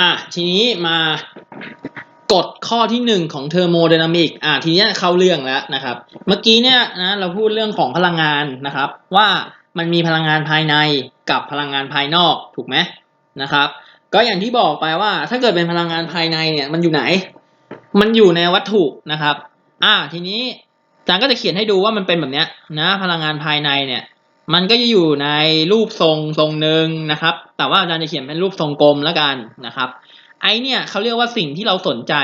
อะทีนี้มากฎข้อที่หนึ่งของเทอร์โมไดนามิกอะทีนี้เข้าเรื่องแล้วนะครับ เมื่อกี้เนี่ยนะเราพูดเรื่องของพลังงานนะครับ ว่ามันมีพลังงานภายในกับพลังงานภายนอกถูกไหมนะครับ ก็อย่างที่บอกไปว่าถ้าเกิดเป็นพลังงานภายในเนี่ยมันอยู่ไหน มันอยู่ในวัตถุนะครับ อ่าทีนี้อาจารย์ก็จะเขียนให้ดูว่ามันเป็นแบบเนี้ยนะพลังงานภายในเนี่ย มันก็จะอยู่ในรูปทรงทรงหนึ่งนะครับ แต่ว่าอาจารย์จะเขียนเป็นรูปทรงกลมแล้วกันนะครับ ไอเนี่ยเขาเรียกว่าสิ่งที่เราสนใจ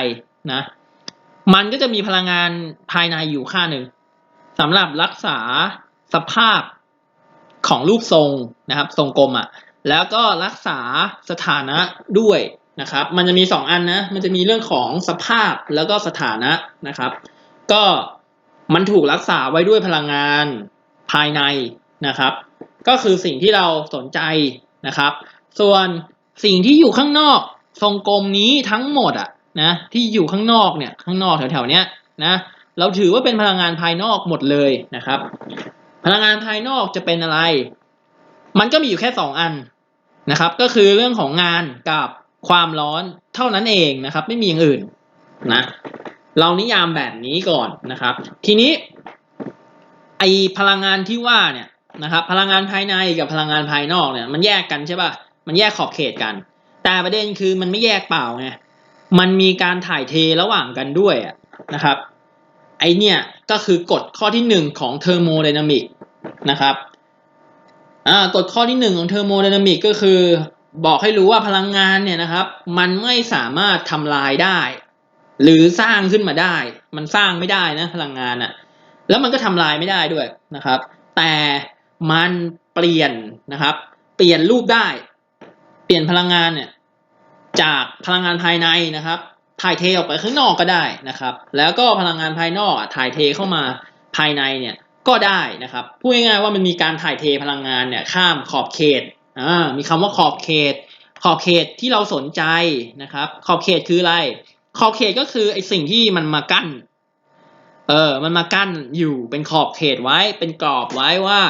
นะ มันก็จะมีพลังงานภายในอยู่ค่าหนึ่งสำหรับรักษาสภาพของรูปทรงนะครับ ทรงกลมอะ่ะ แล้วก็รักษาสถานะด้วยนะครับ มันจะมีสองอันนะ มันจะมีเรื่องของสภาพแล้วก็สถานะนะครับ ก็มันถูกรักษาไว้ด้วยพลังงานภายใน นะครับ ก็คือสิ่งที่เราสนใจนะครับ ส่วนสิ่งที่อยู่ข้างนอก ทรงกลมนี้ทั้งหมดอะนะที่อยู่ข้างนอกเนี่ยข้างนอกแถวๆเนี้ยนะเราถือว่าเป็นพลังงานภายนอกหมดเลยนะครับ พลังงานภายนอกจะเป็นอะไร มันก็มีอยู่แค่สองอันนะครับ ก็คือเรื่องของงานกับความร้อนเท่านั้นเองนะครับ ไม่มีอย่างอื่นนะเรานิยามแบบนี้ก่อนนะครับ ทีนี้ไอพลังงานที่ว่าเนี่ย นะครับพลังงานภายในกับพลังงานภายนอกเนี่ยมันแยกกันใช่ป่ะมันแยกขอบเขตกัน แต่ประเด็นคือมันไม่แยกเปล่าไงมันมีการถ่ายเทระหว่างกันด้วยนะครับไอเนี่ยก็คือกฎข้อที่หนึ่งของเทอร์โมไดนามิกนะครับอ่ากฎข้อที่หนึ่งของเทอร์โมไดนามิกก็คือบอกให้รู้ว่าพลังงานเนี่ยนะครับ มันไม่สามารถทำลายได้ หรือสร้างขึ้นมาได้ มันสร้างไม่ได้นะพลังงานอะแล้วมันก็ทำลายไม่ได้ด้วยนะครับ แต่ มันเปลี่ยนนะครับ เปลี่ยนรูปได้ เปลี่ยนพลังงานเนี่ยจากพลังงานภายในนะครับ ถ่ายเทออกไปข้างนอกก็ได้นะครับ แล้วก็พลังงานภายนอกถ่ายเทเข้ามาภายในเนี่ยก็ได้นะครับพูดง่ายๆว่ามันมีการถ่ายเทพลังงานเนี่ยข้ามขอบเขตอ่ามีคำว่าขอบเขต ขอบเขตที่เราสนใจนะครับ ขอบเขตคืออะไร ขอบเขตก็คือไอสิ่งที่มันมากั้นเออมันมากั้นอยู่เป็นขอบเขตไว้เป็นกรอบไว้ว่า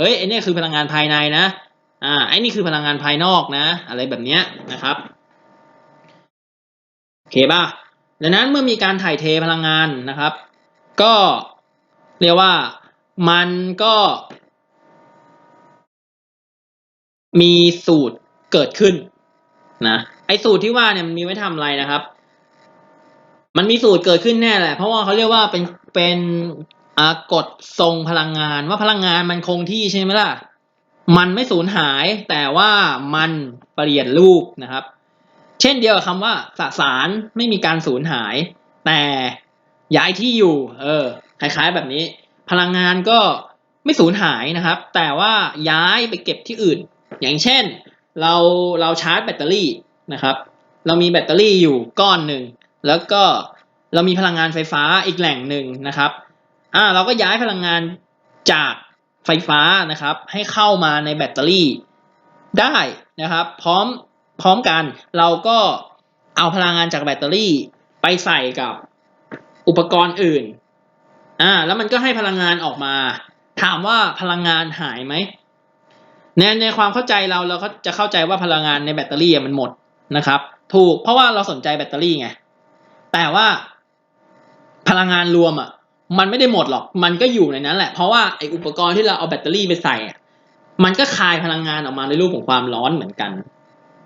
เฮ้ยไอเนี่ยคือพลังงานภายในนะอ่าไอนี่คือพลังงานภายนอกนะ อะไรแบบเนี้ยนะครับโอเคป่ะดังนั้นเมื่อมีการถ่ายเทพลังงานนะครับ ก็เรียกว่ามันก็มีสูตรเกิดขึ้นนะไอสูตรที่ว่าเนี่ยมันมีไว้ทำอะไรนะครับ มันมีสูตรเกิดขึ้นแน่แหละ เพราะว่าเขาเรียกว่าเป็นเป็น กฎทรงพลังงานว่าพลังงานมันคงที่ใช่ไหมล่ะ มันไม่สูญหายแต่ว่ามันเปลี่ยนรูปนะครับ เช่นเดียวกับคำว่าสสารไม่มีการสูญหาย แต่ย้ายที่อยู่ เออคล้ายๆแบบนี้ พลังงานก็ไม่สูญหายนะครับ แต่ว่าย้ายไปเก็บที่อื่น อย่างเช่น เราเราชาร์จแบตเตอรี่นะครับ เรามีแบตเตอรี่อยู่ก้อนหนึ่งแล้วก็เรามีพลังงานไฟฟ้าอีกแหล่งหนึ่งนะครับ อ่าเราก็ย้ายพลังงานจากไฟฟ้านะครับ ให้เข้ามาในแบตเตอรี่ได้นะครับ พร้อมพร้อมกันเราก็เอาพลังงานจากแบตเตอรี่ไปใส่กับอุปกรณ์อื่นอ่าแล้วมันก็ให้พลังงานออกมา ถามว่าพลังงานหายไหมในในความเข้าใจเราเราก็จะเข้าใจว่าพลังงานในแบตเตอรี่มันหมดนะครับ ถูกเพราะว่าเราสนใจแบตเตอรี่ไงแต่ว่าพลังงานรวมอะ มันไม่ได้หมดหรอก มันก็อยู่ในนั้นแหละ เพราะว่าไออุปกรณ์ที่เราเอาแบตเตอรี่ไปใส่ มันก็คายพลังงานออกมาในรูปของความร้อนเหมือนกัน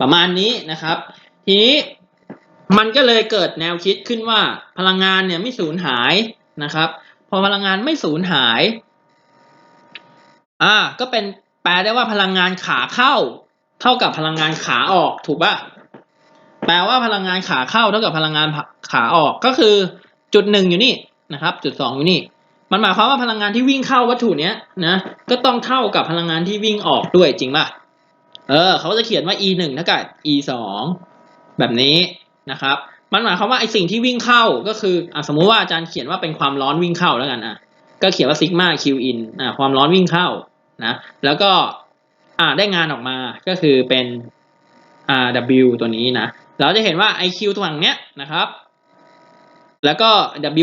ประมาณนี้นะครับ ทีนี้มันก็เลยเกิดแนวคิดขึ้นว่าพลังงานเนี่ยไม่สูญหายนะครับ พอพลังงานไม่สูญหาย อ่า ก็เป็นแปลได้ว่าพลังงานขาเข้า เท่ากับพลังงานขาออกถูกป่ะแปลว่าพลังงานขาเข้าเท่ากับพลังงานขาออกก็คือจุดหนึ่งอยู่นี่ นะครับจุดสองอยู่นี่ มันหมายความว่าพลังงานที่วิ่งเข้าวัตถุเนี้ยนะก็ต้องเท่ากับพลังงานที่วิ่งออกด้วยจริงป่ะเออเขาจะเขียนว่า e หนึ่งเท่ากับ e สองแบบนี้นะครับมันหมายความว่าไอสิ่งที่วิ่งเข้าก็คืออะสมมุติว่าอาจารย์เขียนว่าเป็นความร้อนวิ่งเข้าแล้วกันอะก็เขียนว่าซิกมา q in อะความร้อนวิ่งเข้านะแล้วก็อ่าได้งานออกมาก็คือเป็น r w ตัวนี้นะเราจะเห็นว่า iq ฝั่งเนี้ยนะครับ แล้วก็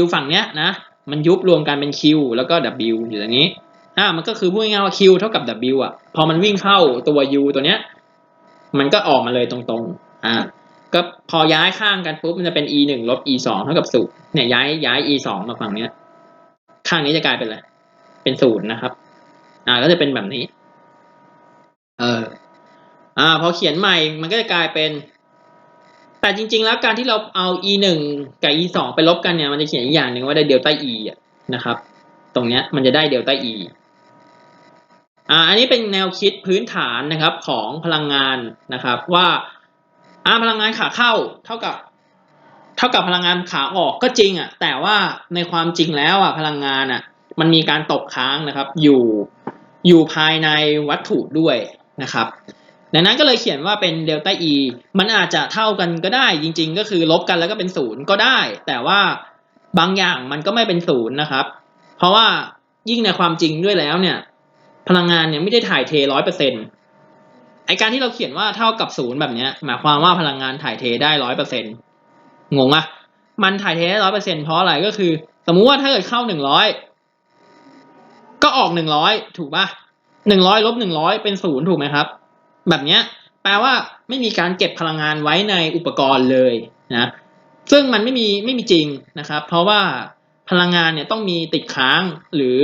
w ฝั่งเนี้ยนะ มันยุบรวมกันเป็น q แล้วก็ w อยู่ตรงนี้อ่ามันก็คือพูดง่ายๆว่า q เท่ากับ w อะ พอมันวิ่งเข้าตัว u ตัวเนี้ย มันก็ออกมาเลยตรงๆ อ่า ก็พอย้ายข้างกันปุ๊บมันจะเป็น e หนึ่งลบ e สองเท่ากับศูนย์เนี่ยย้ายย้าย e สองมาฝั่งเนี้ย ข้างนี้จะกลายเป็นอะไร เป็นศูนย์นะครับ อ่า ก็จะเป็นแบบนี้ เออ อ่า พอเขียนใหม่ มันก็จะกลายเป็น แต่จริง ๆ แล้วการที่เราเอา e หนึ่งกับ e สองไปลบกันเนี่ยมันจะเขียนอีกอย่างหนึ่งว่าได้เดลต้า e นะครับ ตรงเนี้ยมันจะได้เดลต้า e อ่าอันนี้เป็นแนวคิดพื้นฐานนะครับของพลังงานนะครับว่าอ่าพลังงานขาเข้าเท่ากับเท่ากับพลังงานขาออกก็จริงอะแต่ว่าในความจริงแล้วอะพลังงานอะมันมีการตกค้างนะครับอยู่อยู่ภายในวัตถุด้วยนะครับ ดังนั้นก็เลยเขียนว่าเป็นเดลต้า e มันอาจจะเท่ากันก็ได้จริง ๆ ก็คือลบกันแล้วก็เป็นศูนย์ก็ได้ แต่ว่าบางอย่างมันก็ไม่เป็นศูนย์นะครับ เพราะว่ายิ่งในความจริงด้วยแล้วเนี่ย พลังงานเนี่ยไม่ได้ถ่ายเทร้อยเปอร์เซ็นต์ไอการที่เราเขียนว่าเท่ากับศูนย์แบบเนี้ยหมายความว่าพลังงานถ่ายเทได้ร้อยเปอร์เซ็นต์งงอะมันถ่ายเทได้ร้อยเปอร์เซ็นต์เพราะอะไรก็คือ สมมุติว่าถ้าเกิดเข้าหนึ่งร้อยก็ออกหนึ่งร้อยถูกปะหนึ่งร้อยลบหนึ่งร้อยเป็นศูนย์ถูกไหมครับ แบบเนี้ยแปลว่าไม่มีการเก็บพลังงานไว้ในอุปกรณ์เลยนะซึ่งมันไม่มีไม่มีจริงนะครับ เพราะว่าพลังงานเนี่ยต้องมีติดค้างหรือ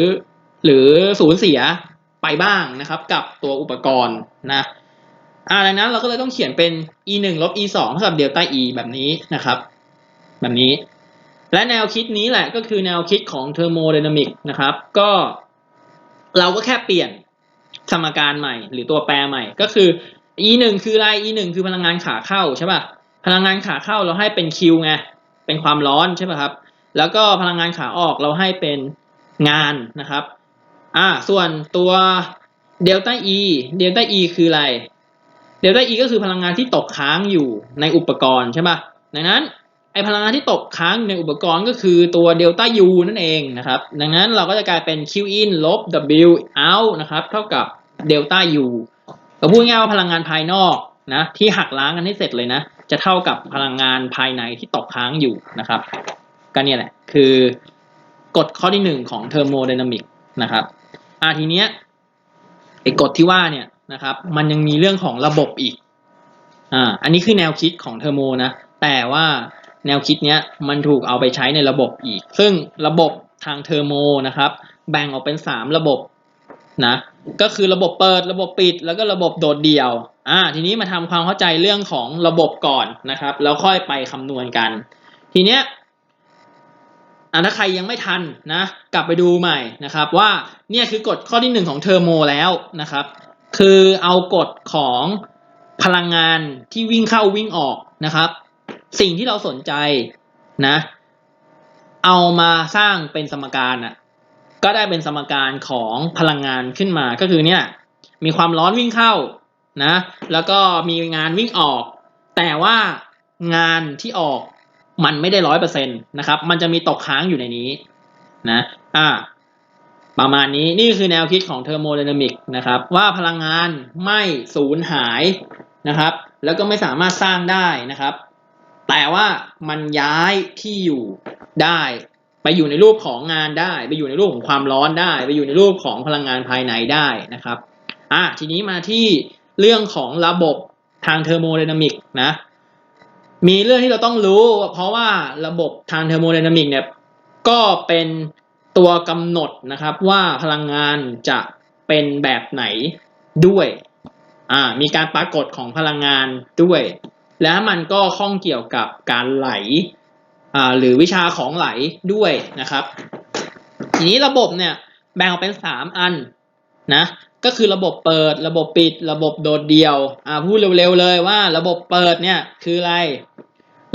หรือสูญเสียไปบ้างนะครับ กับตัวอุปกรณ์นะอ่าดังนั้นเราก็เลยต้องเขียนเป็น e หนึ่งลบ e สองเท่ากับเดลต้า e แบบนี้นะครับ แบบนี้ และแนวคิดนี้แหละก็คือแนวคิดของเทอร์โมไดนามิกนะครับ ก็เราก็แค่เปลี่ยน สมการใหม่ หรือตัวแปรใหม่ ก็คือ e หนึ่งคืออะไร e หนึ่งคือพลังงานขาเข้าใช่ป่ะพลังงานขาเข้าเราให้เป็น q ไงเป็นความร้อนใช่ป่ะครับ แล้วก็พลังงานขาออกเราให้เป็นงานนะครับอ่าส่วนตัวเดลต้า e เดลต้า e คืออะไรเดลต้า e ก็คือพลังงานที่ตกค้างอยู่ในอุปกรณ์ใช่ป่ะดังนั้น ไอพลังงานที่ตกค้างในอุปกรณ์ก็คือตัวเดลต้า u นั่นเองนะครับ ดังนั้นเราก็จะกลายเป็น q in ลบ w out นะครับ เท่ากับเดลต้า u ก็พูดง่ายว่าพลังงานภายนอกนะที่หักล้างกันให้เสร็จเลยนะ จะเท่ากับพลังงานภายในที่ตกค้างอยู่นะครับ ก็เนี่ยแหละคือกฎข้อที่หนึ่งของเทอร์โมไดนามิกนะครับอาทีเนี้ยไอกฎที่ว่าเนี่ยนะครับ มันยังมีเรื่องของระบบอีกอ่าอันนี้คือแนวคิดของเทอร์โมนะแต่ว่า แนวคิดเนี้ยมันถูกเอาไปใช้ในระบบอีก ซึ่งระบบทางเทอร์โมนะครับ แบ่งออกเป็นสามระบบนะ ก็คือระบบเปิด ระบบปิด แล้วก็ระบบโดดเดี่ยว อ่า ทีนี้มาทำความเข้าใจเรื่องของระบบก่อนนะครับ แล้วค่อยไปคำนวณกัน ทีเนี้ยอ่าถ้าใครยังไม่ทันนะ กลับไปดูใหม่นะครับว่าเนี่ยคือกฎข้อที่หนึ่งของเทอร์โมแล้วนะครับ คือเอากฎของพลังงานที่วิ่งเข้าวิ่งออกนะครับ สิ่งที่เราสนใจนะ เอามาสร้างเป็นสมการอะก็ได้เป็นสมการของพลังงานขึ้นมาก็คือเนี่ยมีความร้อนวิ่งเข้านะแล้วก็มีงานวิ่งออก แต่ว่างานที่ออกมันไม่ได้ร้อยเปอร์เซ็นต์นะครับ มันจะมีตกค้างอยู่ในนี้นะอ่าประมาณนี้นี่คือแนวคิดของเทอร์โมไดนามิกนะครับว่าพลังงานไม่สูญหายนะครับ แล้วก็ไม่สามารถสร้างได้นะครับ แต่ว่ามันย้ายที่อยู่ได้ ไปอยู่ในรูปของงานได้ ไปอยู่ในรูปของความร้อนได้ ไปอยู่ในรูปของพลังงานภายในได้นะครับอะทีนี้มาที่เรื่องของระบบทางเทอร์โมไดนามิกนะมีเรื่องที่เราต้องรู้ เพราะว่าระบบทางเทอร์โมไดนามิกเนี่ยก็เป็นตัวกำหนดนะครับว่าพลังงานจะเป็นแบบไหนด้วยอ่ามีการปรากฏของพลังงานด้วย แล้วมันก็ข้องเกี่ยวกับการไหลหรือวิชาของไหลด้วยนะครับ ทีนี้ระบบเนี่ยแบ่งออกเป็นสามอันนะก็คือระบบเปิด ระบบปิด ระบบโดดเดี่ยวอ่าพูดเร็วๆเลยว่าระบบเปิดเนี่ยคืออะไร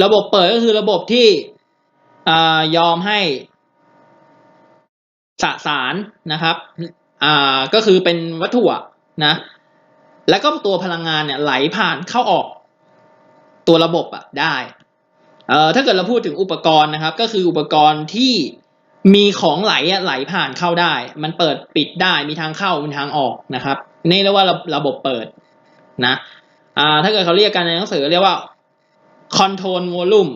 ระบบเปิดก็คือระบบที่อ่ายอมให้สสารนะครับอ่าก็คือเป็นวัตถุนะแล้วก็ตัวพลังงานเนี่ยไหลผ่านเข้าออก ตัวระบบอะได้เอ่อถ้าเกิดเราพูดถึงอุปกรณ์นะครับ ก็คืออุปกรณ์ที่มีของไหลอะไหลผ่านเข้าได้ มันเปิดปิดได้มีทางเข้ามีทางออกนะครับนี่เรียกว่าระระบบเปิดนะอ่าถ้าเกิดเขาเรียกกันในหนังสือเรียกว่า control volume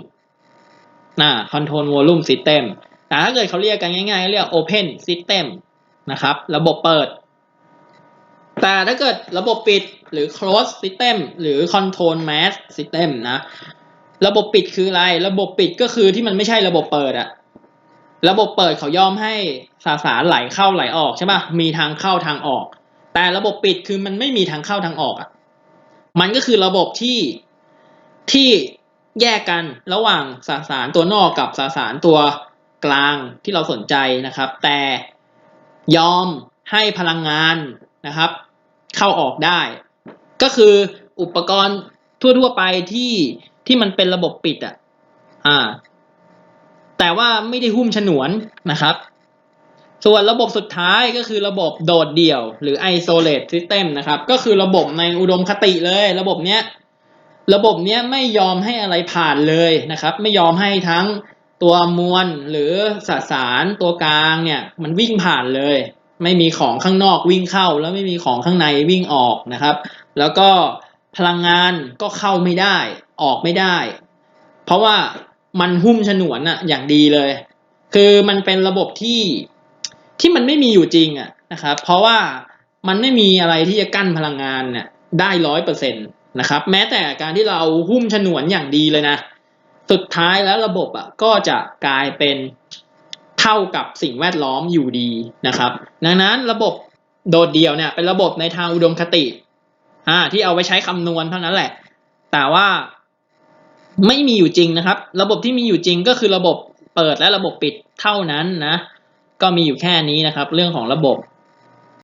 นะ control volume system แต่ถ้าเกิดเขาเรียกกันง่ายๆเรียก open system นะครับ ระบบเปิด แต่ถ้าเกิดระบบปิดหรือ closed system หรือ control mass system นะ ระบบปิดคืออะไร ระบบปิดก็คือที่มันไม่ใช่ระบบเปิดอะระบบเปิดเขายอมให้สสารไหลเข้าไหลออกใช่ปะมีทางเข้าทางออก แต่ระบบปิดคือมันไม่มีทางเข้าทางออกอะมันก็คือระบบที่ที่แยกกันระหว่างสสารตัวนอกกับสสารตัวกลางที่เราสนใจนะครับ แต่ยอมให้พลังงานนะครับ เข้าออกได้ ก็คืออุปกรณ์ทั่วๆไปที่ที่มันเป็นระบบปิดอะอ่า แต่ว่าไม่ได้หุ้มฉนวนนะครับ ส่วนระบบสุดท้ายก็คือระบบโดดเดี่ยว หรือ isolate system นะครับ ก็คือระบบในอุดมคติเลย ระบบเนี้ยระบบเนี้ยไม่ยอมให้อะไรผ่านเลยนะครับ ไม่ยอมให้ทั้งตัวมวลหรือสสารตัวกลางเนี่ย มันวิ่งผ่านเลย ไม่มีของข้างนอกวิ่งเข้า แล้วไม่มีของข้างในวิ่งออกนะครับ แล้วก็พลังงานก็เข้าไม่ได้ออกไม่ได้ เพราะว่ามันหุ้มฉนวนอะอย่างดีเลย คือมันเป็นระบบที่ที่มันไม่มีอยู่จริงอะนะครับ เพราะว่ามันไม่มีอะไรที่จะกั้นพลังงานเนี่ยได้ร้อยเปอร์เซ็นตนะครับ แม้แต่การที่เราหุ้มฉนวนอย่างดีเลยนะ สุดท้ายแล้วระบบอะก็จะกลายเป็น เท่ากับสิ่งแวดล้อมอยู่ดีนะครับ ดังนั้นระบบโดดเดี่ยวเนี่ยเป็นระบบในทางอุดมคติอ่าที่เอาไว้ใช้คำนวณเท่านั้นแหละ แต่ว่าไม่มีอยู่จริงนะครับ ระบบที่มีอยู่จริงก็คือระบบเปิดและระบบปิดเท่านั้นนะ ก็มีอยู่แค่นี้นะครับ เรื่องของระบบ